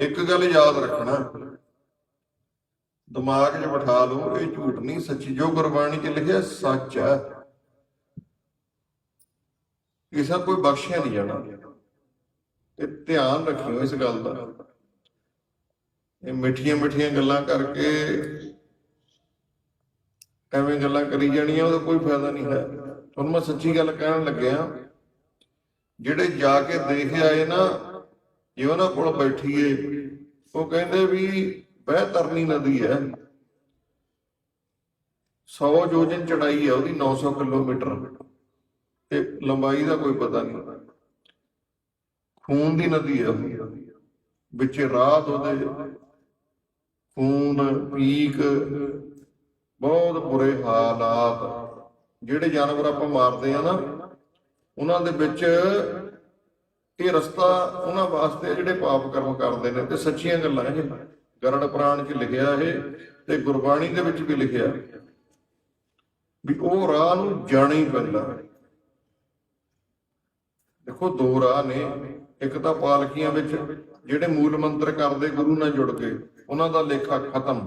ਇੱਕ ਗੱਲ ਯਾਦ ਰੱਖਣਾ। ਦਿਮਾਗ 'ਚ ਬਿਠਾ ਲਓ, ਇਹ ਝੂਠ ਨਹੀਂ, ਸੱਚੀ ਜੋ ਗੁਰਬਾਣੀ 'ਚ ਲਿਖਿਆ ਸੱਚ ਹੈ। ਕਿਸੇ ਕੋਈ ਬਖਸ਼ਿਆ ਨਹੀਂ ਜਾਣਾ। ਤੇ ਧਿਆਨ ਰੱਖਿਓ ਇਸ ਗੱਲ ਦਾ। ਇਹ ਮਿੱਠੀਆਂ ਮਿੱਠੀਆਂ ਗੱਲਾਂ ਕਰਕੇ ਐਵੇਂ ਗੱਲਾਂ ਕਰੀ ਜਾਣੀਆਂ, ਉਹਦਾ ਕੋਈ ਫਾਇਦਾ ਨਹੀਂ ਹੈ। ਤੁਹਾਨੂੰ ਮੈਂ ਸੱਚੀ ਗੱਲ ਕਹਿਣ ਲੱਗਿਆ, ਜਿਹੜੇ ਜਾ ਕੇ ਦੇਖ ਆਏ ਨਾ ਜੇ ਉਹਨਾਂ ਕੋਲ ਬੈਠੀਏ, ਉਹ ਕਹਿੰਦੇ ਵੀ ਬਹਿ ਤਰਨੀ ਨਦੀ ਹੈ। 100 ਯੋਜਨ ਚੜਾਈ ਹੈ, ਉਹਦੀ 900 ਕਿਲੋਮੀਟਰ। ਤੇ ਲੰਬਾਈ ਦਾ ਕੋਈ ਪਤਾ ਨਹੀਂ। ਖੂਨ ਦੀ ਨਦੀ ਹੈ ਉਹ ਵਿੱਚ ਰਾਤ ਉਹਦੇ ਖੂਨ, ਪੀਕ, ਬਹੁਤ ਬੁਰੇ ਹਾਲਾਤ। ਜਿਹੜੇ ਜਾਨਵਰ ਆਪਾਂ ਮਾਰਦੇ ਆ ਨਾ, ਉਹਨਾਂ ਦੇ ਵਿੱਚ ਇਹ ਰਸਤਾ ਉਹਨਾਂ ਵਾਸਤੇ ਜਿਹੜੇ ਪਾਪ ਕਰਮ ਕਰਦੇ ਨੇ ਤੇ ਸੱਚੀਆਂ ਗੱਲਾਂ ਇਹ। ਗਰੜ ਪ੍ਰਾਣ 'ਚ ਲਿਖਿਆ ਇਹ ਤੇ ਗੁਰਬਾਣੀ ਦੇ ਵਿੱਚ ਵੀ ਲਿਖਿਆ ਵੀ ਉਹ ਰਾਹ ਨੂੰ ਜਾਣਾ ਹੀ ਪੈਂਦਾ। ਦੇਖੋ ਦੋ ਰਾਹ ਨੇ, ਇੱਕ ਤਾਂ ਪਾਲਕੀਆਂ ਵਿੱਚ ਜਿਹੜੇ ਮੂਲ ਮੰਤਰ ਕਰਦੇ ਗੁਰੂ ਨਾਲ ਜੁੜ ਕੇ, ਉਹਨਾਂ ਦਾ ਲੇਖਾ ਖਤਮ।